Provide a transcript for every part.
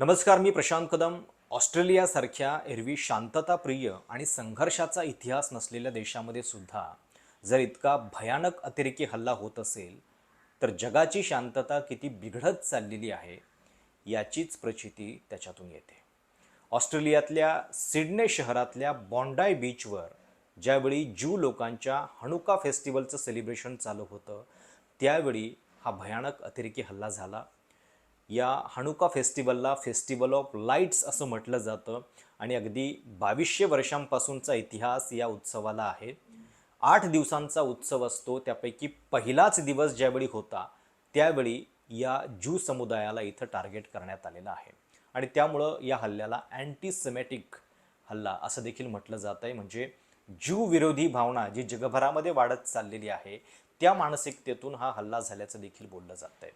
नमस्कार मी प्रशांत कदम. ऑस्ट्रेलियासारख्या एरवी शांतताप्रिय आणि संघर्षाचा इतिहास नसलेल्या देशामध्ये सुद्धा जर इतका भयानक अतिरेकी हल्ला होत असेल तर जगाची शांतता किती बिघडत चाललेली आहे याचीच प्रचिती त्याच्यातून येते. ऑस्ट्रेलियातल्या सिडने शहरातल्या बॉन्डाय बीचवर ज्यावेळी ज्यू लोकांच्या हणुका फेस्टिवलचं सेलिब्रेशन चालू होतं त्यावेळी हा भयानक अतिरेकी हल्ला झाला. या हनुका फेस्टिवलला फेस्टिवल ऑफ लाईट्स असं म्हटलं जातं आणि अगदी बावीसशे वर्षांपासूनचा इतिहास या उत्सवाला आहे. आठ दिवसांचा उत्सव असतो. त्यापैकी पहिलाच दिवस ज्यावेळी होता त्यावेळी या ज्यू समुदायाला इथं टार्गेट करण्यात आलेलं आहे. आणि त्यामुळं या हल्ल्याला अँटीसेमॅटिक हल्ला असं देखील म्हटलं जात आहे म्हणजे ज्यू विरोधी भावना जी जगभरामध्ये वाढत चाललेली आहे त्या मानसिकतेतून हा हल्ला झाल्याचं देखील बोललं जात आहे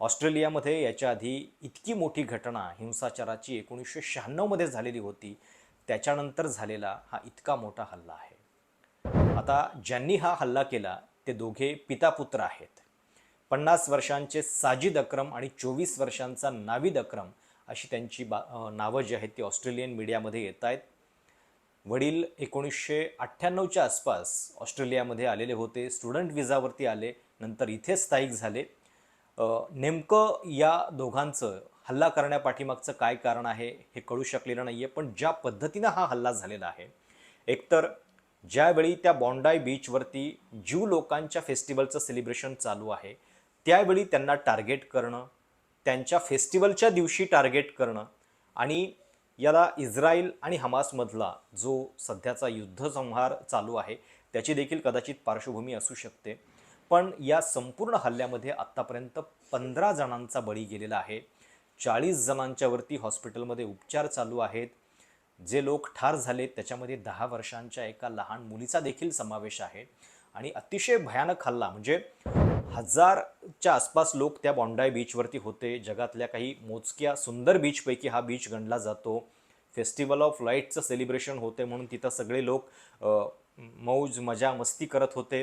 ऑस्ट्रेलियामध्ये याच्या आधी इतकी मोठी घटना हिंसाचाराची एकोणीसशे शहाण्णवमध्ये झालेली होती. त्याच्यानंतर झालेला हा इतका मोठा हल्ला आहे. आता ज्यांनी हा हल्ला केला ते दोघे पितापुत्र आहेत. पन्नास वर्षांचे साजिद अक्रम आणि चोवीस वर्षांचा नाविद अक्रम अशी त्यांची बा नावं जी आहेत ती ऑस्ट्रेलियन मीडियामध्ये येत आहेत. वडील एकोणीसशे अठ्ठ्याण्णवच्या आसपास ऑस्ट्रेलियामध्ये आलेले होते स्टुडंट विजावरती आले नंतर इथे स्थायिक झाले. नेमकं या दोघांचं हल्ला करण्यापाठीमागचं काय कारण आहे हे कळू शकलेलं नाही आहे पण ज्या पद्धतीनं हा हल्ला झालेला आहे एकतर ज्यावेळी त्या बॉन्डाय बीचवरती ज्यू लोकांच्या फेस्टिवलचं सेलिब्रेशन चालू आहे त्यावेळी त्यांना टार्गेट करणं त्यांच्या फेस्टिवलच्या दिवशी टार्गेट करणं आणि याला इस्रायल आणि हमासमधला जो सध्याचा युद्धसंहार चालू आहे त्याची देखील कदाचित पार्श्वभूमी असू शकते. पण या संपूर्ण हल्ल्यामध्ये आत्तापर्यंत पंधरा जणांचा बळी गेलेला आहे. चाळीस जणांच्यावरती हॉस्पिटलमध्ये उपचार चालू आहेत. जे लोक ठार झालेत त्याच्यामध्ये दहा वर्षांच्या एका लहान मुलीचा देखील समावेश आहे. आणि अतिशय भयानक हल्ला म्हणजे हजारच्या आसपास लोक त्या बॉन्डाय बीचवरती होते. जगातल्या काही मोजक्या सुंदर बीचपैकी हा बीच गणला जातो. फेस्टिवल ऑफ लाईटचं सेलिब्रेशन होते म्हणून तिथं सगळे लोक मौज मजा मस्ती करत होते.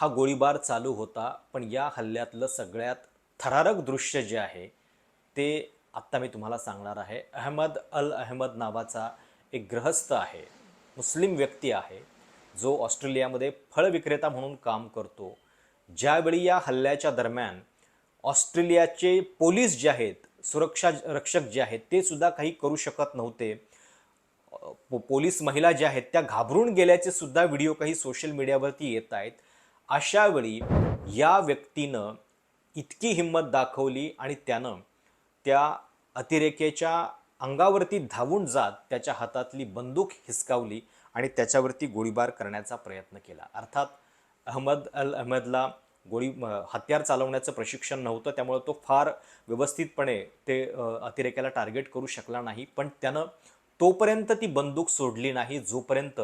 हा गोळीबार चालू होता पण या हल्ल्यातलं सगळ्यात थरारक दृश्य जे आहे ते आत्ता मी तुम्हाला सांगणार आहे. अहमद अल अहमद नावाचा एक ग्रहस्थ आहे मुस्लिम व्यक्ती आहे जो ऑस्ट्रेलियामध्ये फळ विक्रेता म्हणून काम करतो. ज्यावेळी या हल्ल्याच्या दरम्यान ऑस्ट्रेलियाचे पोलीस जे आहेत सुरक्षा रक्षक जे आहेत ते सुद्धा काही करू शकत नव्हते. पो- पोलीस महिला ज्या आहेत त्या घाबरून गेल्याचे सुद्धा व्हिडिओ काही सोशल मीडियावरती येत आहेत. अशावेळी या व्यक्तीनं इतकी हिंमत दाखवली आणि त्यानं त्या अतिरेक्याच्या अंगावरती धावून जात त्याच्या हातातली बंदूक हिसकावली आणि त्याच्यावरती गोळीबार करण्याचा प्रयत्न केला. अर्थात अहमद अल अहमदला गोळी हत्यार चालवण्याचं प्रशिक्षण नव्हतं त्यामुळे तो फार व्यवस्थितपणे ते अतिरेक्याला टार्गेट करू शकला नाही. पण त्यानं तोपर्यंत ती बंदूक सोडली नाही जोपर्यंत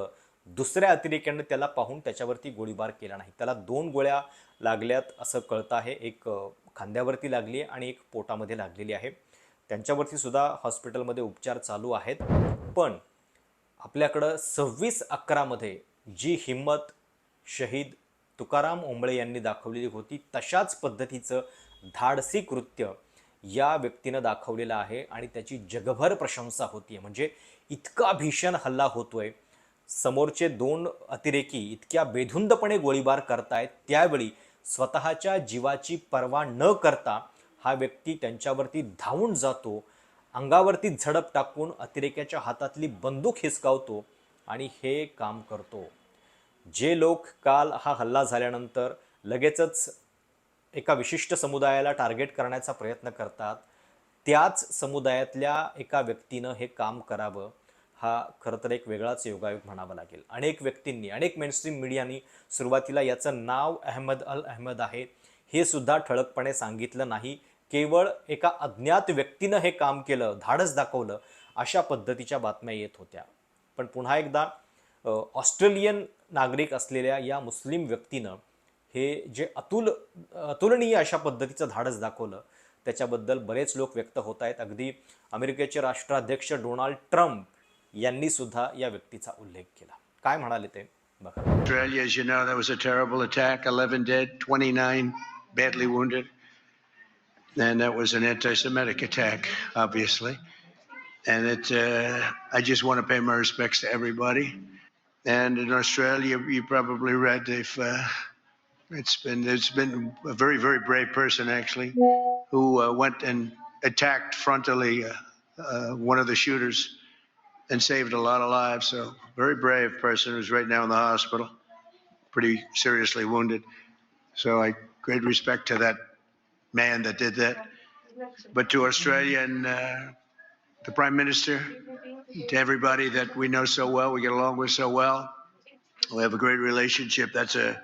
दुसऱ्या अतिरेक्यानं त्याला पाहून त्याच्यावरती गोळीबार केला नाही. त्याला दोन गोळ्या लागल्यात असं कळतं आहे. एक खांद्यावरती लागली आहे आणि एक पोटामध्ये लागलेली आहे. त्यांच्यावरती सुद्धा हॉस्पिटलमध्ये उपचार चालू आहेत. पण आपल्याकडं सव्वीस अकरामध्ये जी हिंमत शहीद तुकाराम ओंबळे यांनी दाखवलेली होती तशाच पद्धतीचं धाडसी कृत्य या व्यक्तीनं दाखवलेलं आहे आणि त्याची जगभर प्रशंसा होतीये. म्हणजे इतका भीषण हल्ला होतोय. समोरचे दोन अतिरेकी इतक्या बेधुंदपणे गोळीबार करतायत त्यावेळी स्वतःच्या जीवाची पर्वा न करता हा व्यक्ती त्यांच्यावरती धावून जातो अंगावरती झडप टाकून अतिरेक्याच्या हातातली बंदूक हिसकावतो आणि हे काम करतो. जे लोक काल हा हल्ला झाल्यानंतर लगेचच एका विशिष्ट समुदायाला टार्गेट करण्याचा प्रयत्न करतात त्याच समुदायातल्या एका व्यक्तीनं हे काम करावं. हा खरं तर एक वेगळाच योगायोग म्हणावा लागेल. अनेक व्यक्तींनी अनेक मेनस्ट्रीम मीडियानी सुरुवातीला याचं नाव अहमद अल अहमद आहे. हे सुद्धा ठळकपणे सांगितलं नाही. केवळ एका अज्ञात व्यक्तीनं हे काम केलं धाडस दाखवलं अशा पद्धतीच्या बातम्या येत होत्या. पण पुन्हा एकदा ऑस्ट्रेलियन नागरिक असलेल्या या मुस्लिम व्यक्तीनं हे जे अतुल अतुलनीय अशा पद्धतीचं धाडस दाखवलं त्याच्याबद्दल बरेच लोक व्यक्त होत आहेत. अगदी अमेरिकेचे राष्ट्राध्यक्ष डोनाल्ड ट्रम्प यांनी सुद्धा या व्यक्तीचा उल्लेख केला काय म्हणाले ते बघा Australia, as you know, that was a terrible attack 11 dead, 29 badly wounded. And that was an anti Semitic attack, obviously. And it, uh, I just want to pay my respects to everybody. And in Australia, you probably read they've, uh, it's been, there's been a very, very brave person actually who uh, went and attacked frontally uh, uh, one of the shooters and saved a lot of lives. So, very brave person who's right now in the hospital, pretty seriously wounded. So, I great respect to that man that did that. But to Australia and uh, the Prime Minister, to everybody that we know so well, we get along with so well, we have a great relationship. That's a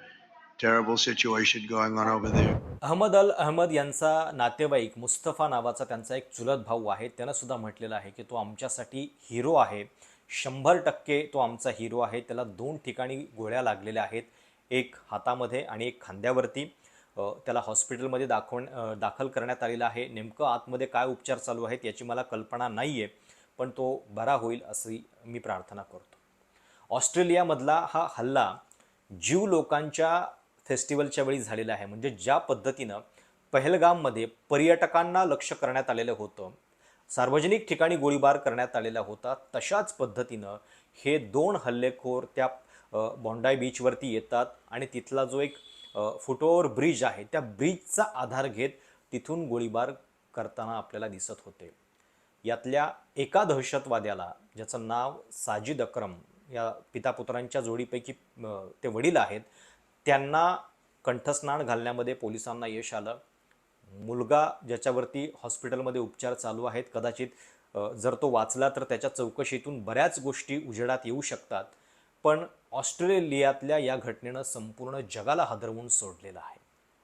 terrible situation going on over there. Ahmad अल अहमद यांचा नातेवाईक मुस्तफा नावाचा त्यांचा एक चुलत भाऊ आहे. त्यानं सुद्धा म्हटलेलं आहे की तो आमच्यासाठी हिरो आहे. शंभर टक्के तो आमचा हिरो आहे. त्याला दोन ठिकाणी गोळ्या लागलेल्या आहेत. एक हातामध्ये आणि एक खांद्यावरती. त्याला हॉस्पिटलमध्ये दाखवण दाखल करण्यात आलेला आहे. नेमकं आतमध्ये काय उपचार चालू आहेत याची मला कल्पना नाही आहे पण तो बरा होईल अशी मी प्रार्थना करतो. ऑस्ट्रेलियामधला हा हल्ला जीव लोकांच्या फेस्टिवलच्या वेळी झालेलं आहे. म्हणजे ज्या पद्धतीनं पहलगाममध्ये पर्यटकांना लक्ष करण्यात आलेलं होतं सार्वजनिक ठिकाणी गोळीबार करण्यात आलेला होता तशाच पद्धतीनं हे दोन हल्लेखोर त्या बॉन्डाय बीचवरती येतात आणि तिथला जो एक अ, ब्रिज आहे त्या ब्रिजचा आधार घेत तिथून गोळीबार करताना आपल्याला दिसत होते. यातल्या एका दहशतवाद्याला ज्याचं नाव साजिद अक्रम या पितापुत्रांच्या जोडीपैकी ते वडील आहेत त्यांना कंठस्नान घालण्यामध्ये पोलिसांना यश आलं. मुलगा ज्याच्यावरती हॉस्पिटलमध्ये उपचार चालू आहेत कदाचित जर तो वाचला तर त्याच्या चौकशीतून बऱ्याच गोष्टी उजेडात येऊ शकतात. पण ऑस्ट्रेलियातल्या या घटनेनं संपूर्ण जगाला हादरवून सोडलेलं आहे.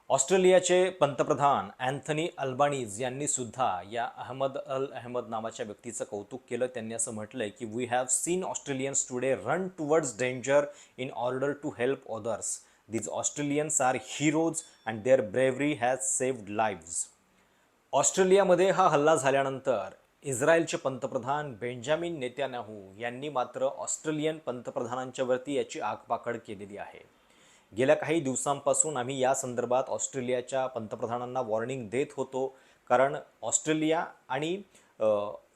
ऑस्ट्रेलियाचे पंतप्रधान अँथनी अल्बानीज यांनी सुद्धा या अहमद अल अहमद नावाच्या व्यक्तीचं कौतुक केलं. त्यांनी असं म्हटलंय की we have seen Australians today run towards danger in order to help others these Australians are heroes and their bravery has saved lives ऑस्ट्रेलियामध्ये हा हल्ला झाल्यानंतर इस्रायलचे पंतप्रधान बेंजामिन नेत्यानाहू यांनी मात्र ऑस्ट्रेलियन पंतप्रधानांच्यावरती याची आगपाकड केलेली आहे. गेल्या काही दिवसांपासून आम्ही या संदर्भात ऑस्ट्रेलियाच्या पंतप्रधानांना वॉर्निंग देत होतो कारण ऑस्ट्रेलिया आणि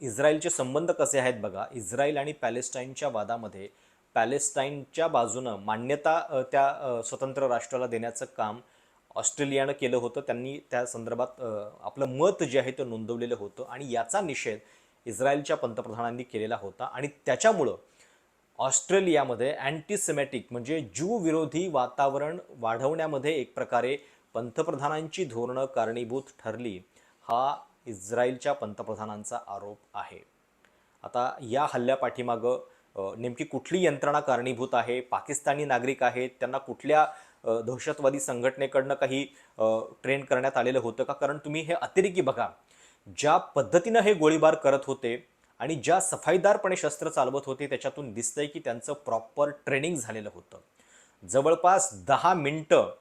इस्रायलचे संबंध कसे आहेत बघा इस्रायल आणि पॅलेस्टाईनच्या वादामध्ये पॅलेस्टाईनच्या बाजूनं मान्यता त्या स्वतंत्र राष्ट्राला देण्याचं काम ऑस्ट्रेलियानं केलं होतं. त्यांनी त्या संदर्भात आपलं मत जे आहे ते नोंदवलेलं होतं आणि याचा निषेध इस्रायलच्या पंतप्रधानांनी केलेला होता. आणि त्याच्यामुळं ऑस्ट्रेलियामध्ये अँटीसिमॅटिक म्हणजे ज्यू विरोधी वातावरण वाढवण्यामध्ये एक प्रकारे पंतप्रधानांची धोरणं कारणीभूत ठरली हा इस्रायलच्या पंतप्रधानांचा आरोप आहे. आता या हल्ल्यापाठीमागं नेमकी कुठली यंत्रणा कारणीभूत आहे? पाकिस्तानी नागरिक आहेत. त्यांना कुठल्या दहशतवादी संघटनेकडनं काही ट्रेन करण्यात आलेलं होतं का? कारण तुम्ही हे अतिरेकी बघा. ज्या पद्धतीनं हे गोळीबार करत होते आणि ज्या सफाईदारपणे शस्त्र चालवत होते त्याच्यातून दिसतंय की त्यांचं प्रॉपर ट्रेनिंग झालेलं होतं. जवळपास दहा मिनटं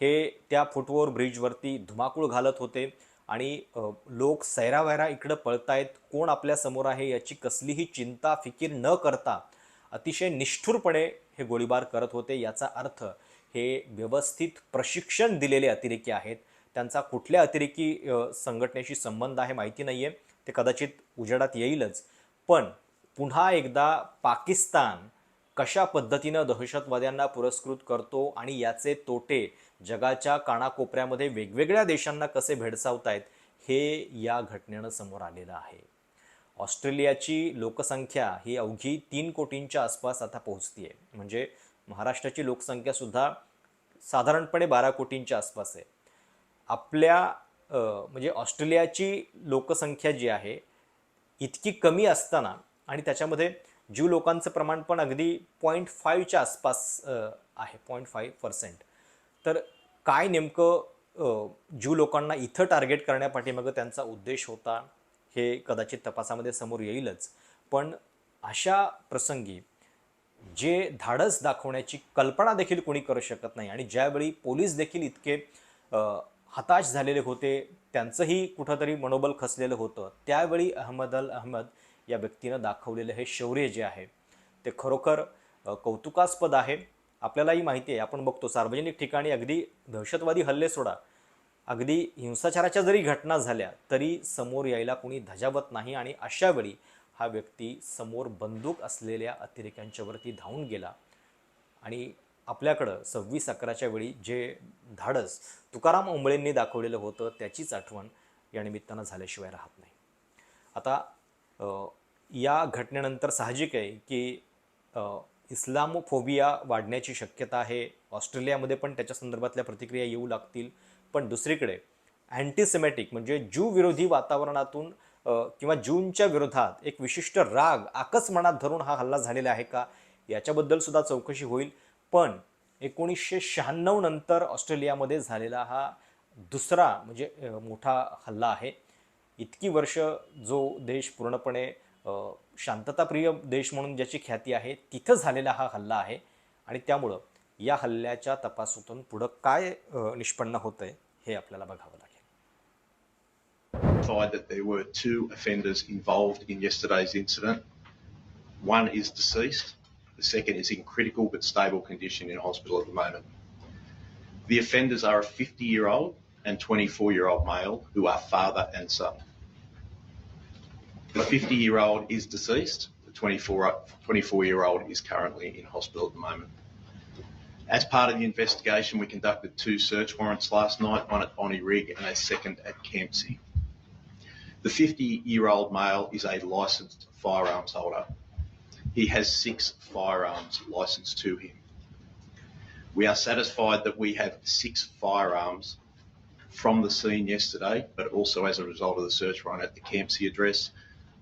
हे त्या फुटओव्हर ब्रिजवरती धुमाकूळ घालत होते. आणि लोक सैरावैरा इकडं पळतायत कोण आपल्यासमोर आहे याची कसलीही चिंता फिकीर न करता अतिशय निष्ठुरपणे हे गोळीबार करत होते. याचा अर्थ हे व्यवस्थित प्रशिक्षण दिलेले अतिरेकी आहेत. त्यांचा कुठल्या अतिरेकी संघटनेशी संबंध आहे माहिती नाही आहे ते कदाचित उजेडात येईलच. पण पुन्हा एकदा पाकिस्तान कशा पद्धतीनं दहशतवाद्यांना पुरस्कृत करतो आणि याचे तोटे जगाच्या कानाकोपऱ्यामध्ये वेगवेगळ्या देशांना कसे भेडसावतायत हे या घटनेनं समोर आलेलं आहे. ऑस्ट्रेलियाची लोकसंख्या ही अवघी तीन कोटींच्या आसपास आता पोहोचती आहे म्हणजे महाराष्ट्राची लोकसंख्यासुद्धा साधारणपणे बारा कोटींच्या आसपास आहे. आपल्या म्हणजे ऑस्ट्रेलियाची लोकसंख्या जी आहे इतकी कमी असताना आणि त्याच्यामध्ये ज्यू लोकांचं प्रमाण पण अगदी पॉईंट फाईव्हच्या आसपास आहे पॉईंट फाईव्ह पर्सेंट तर काय नेमकं ज्यू लोकांना इथं टार्गेट करण्यापाठीमागं त्यांचा उद्देश होता हे कदाचित तपासामध्ये समोर येईलच. पण अशा प्रसंगी जे धाडस दाखवण्याची कल्पना देखील कोणी करू शकत नाही आणि ज्यावेळी पोलीस देखील इतके हताश झालेले होते त्यांचंही कुठंतरी मनोबल खचलेलं होतं त्यावेळी अहमद अल अहमद या व्यक्तीनं दाखवलेलं हे शौर्य जे आहे ते खरोखर कौतुकास्पद आहे. आपल्यालाही माहिती आहे आपण बघतो सार्वजनिक ठिकाणी अगदी दहशतवादी हल्ले सोडा अगदी हिंसाचाराच्या जरी घटना झाल्या तरी समोर यायला कोणी धजावत नाही आणि अशावेळी हा व्यक्ती समोर बंदूक असलेल्या अतिरेक्यांच्यावरती धावून गेला. आणि आपल्याकडं सव्वीस अकराच्या वेळी जे धाडस तुकाराम ओंबळेंनी दाखवलेलं होतं त्याचीच आठवण या निमित्तानं झाल्याशिवाय राहत नाही. आता या घटनेनंतर साहजिक आहे की इस्लामोफोबिया वाढण्याची शक्यता आहे. ऑस्ट्रेलियामध्ये पण त्याच्या संदर्भातल्या प्रतिक्रिया येऊ लागतील. पण दुसरीकडे अँटीसेमॅटिक म्हणजे ज्यू विरोधी वातावरणातून किंवा जूनच्या विरोधात एक विशिष्ट राग आकस मनात धरून हा हल्ला झालेला आहे का? याच्याबद्दल सुद्धा चौकशी होईल. पण एकोणीसशे शहाण्णव नंतर ऑस्ट्रेलियामध्ये झालेला हा दुसरा म्हणजे मोठा हल्ला आहे. इतकी वर्ष जो देश पूर्णपणे शांतताप्रिय देश म्हणून ज्याची ख्याती आहे तिथं झालेला हा हल्ला आहे आणि त्यामुळं या हल्ल्याच्या तपासातून पुढं काय निष्पन्न होतं आहे हे आपल्याला बघावं लागेल that there were two offenders involved in yesterday's incident. One is deceased. The second is in critical but stable condition in hospital at the moment. The offenders are a 50 year old and 24 year old male who are father and son. The 50 year old is deceased. The 24 year old is currently in hospital at the moment. As part of the investigation, we conducted two search warrants last night, one at Bonnie Rig and a second at Campsie. The 50 year old male is a licensed firearms holder. He has six firearms licensed to him. We are satisfied that we have six firearms from the scene yesterday, but also as a result of the search warrant at the Campsie address.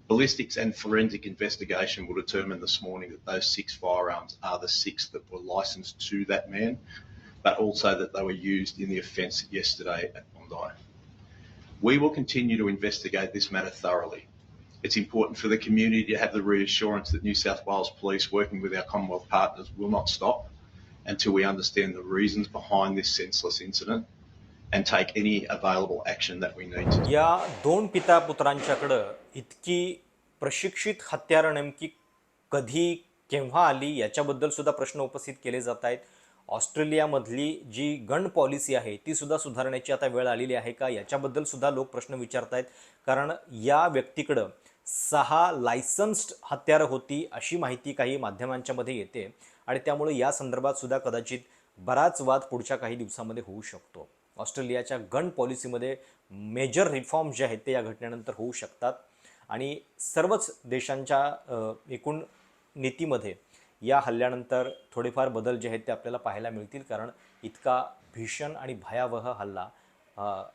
Ballistics and forensic investigation will determine this morning that those six firearms are the six that were licensed to that man, but also that they were used in the offence yesterday at Bondi. We will continue to investigate this matter thoroughly. It's important for the community to have the reassurance that New South Wales Police, working with our Commonwealth partners, will not stop until we understand the reasons behind this senseless incident and take any available action that we need to. या दोन पिता पुत्रांच्याकडं इतकी प्रशिक्षित हत्यारं नेमकी कधी केव्हा आली याच्याबद्दल सुद्धा प्रश्न उपस्थित केले जात आहेत. ऑस्ट्रेलियामधली जी गन पॉलिसी आहे ती सुद्धा सुधारण्याची आता वेळ आलेली आहे का याच्याबद्दल सुद्धा लोक प्रश्न विचारत आहेत. कारण या व्यक्तीकडं सहा लायसन्स्ड हत्यारं होती अशी माहिती काही माध्यमांच्यामध्ये येते. आणि त्यामुळे या संदर्भात सुद्धा कदाचित बराच वाद पुढच्या काही दिवसामध्ये होऊ शकतो. ऑस्ट्रेलियाच्या गन पॉलिसीमध्ये मेजर रिफॉर्म जे आहेत ते या घटनेनंतर होऊ शकतात. आणि सर्वच देशांच्या एकूण नीतीमध्ये या हल्ल्यानंतर थोडेफार बदल जे आहेत ते आपल्याला पाहायला मिळतील कारण इतका भीषण आणि भयावह हल्ला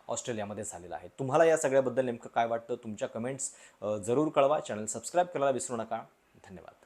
ऑस्ट्रेलियामध्ये झालेला आहे. तुम्हाला या सगळ्याबद्दल नेमकं काय वाटतं? तुमच्या कमेंट्स जरूर कळवा. चॅनल सबस्क्राईब करायला विसरू नका. धन्यवाद.